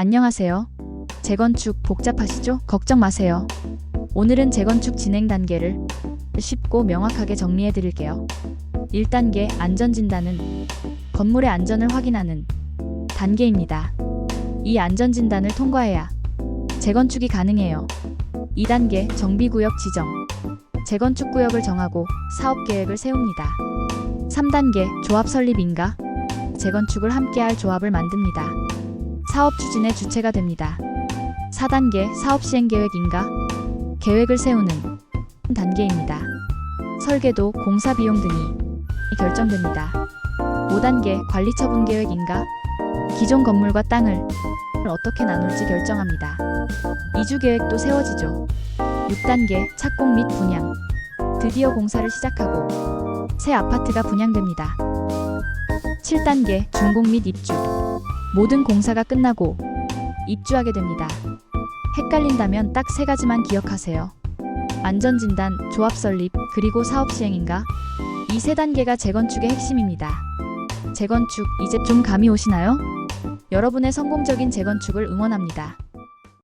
안녕하세요. 재건축 복잡하시죠? 걱정 마세요. 오늘은 재건축 진행 단계를 쉽고 명확하게 정리해 드릴게요. 1단계 안전진단은 건물의 안전을 확인하는 단계입니다. 이 안전진단을 통과해야 재건축이 가능해요. 2단계 정비구역 지정. 재건축 구역을 정하고 사업 계획을 세웁니다. 3단계 조합 설립인가? 재건축을 함께할 조합을 만듭니다. 사업 추진의 주체가 됩니다. 4단계 사업 시행 계획 인가? 계획을 세우는 단계입니다. 설계도, 공사 비용 등이 결정됩니다. 5단계 관리 처분 계획 인가? 기존 건물과 땅을 어떻게 나눌지 결정합니다. 이주 계획도 세워지죠. 6단계 착공 및 분양. 드디어 공사를 시작하고 새 아파트가 분양됩니다. 7단계 준공 및 입주. 모든 공사가 끝나고 입주하게 됩니다. 헷갈린다면 딱 세 가지만 기억하세요. 안전진단, 조합 설립, 그리고 사업 시행인가? 이 세 단계가 재건축의 핵심입니다. 재건축, 이제 좀 감이 오시나요? 여러분의 성공적인 재건축을 응원합니다.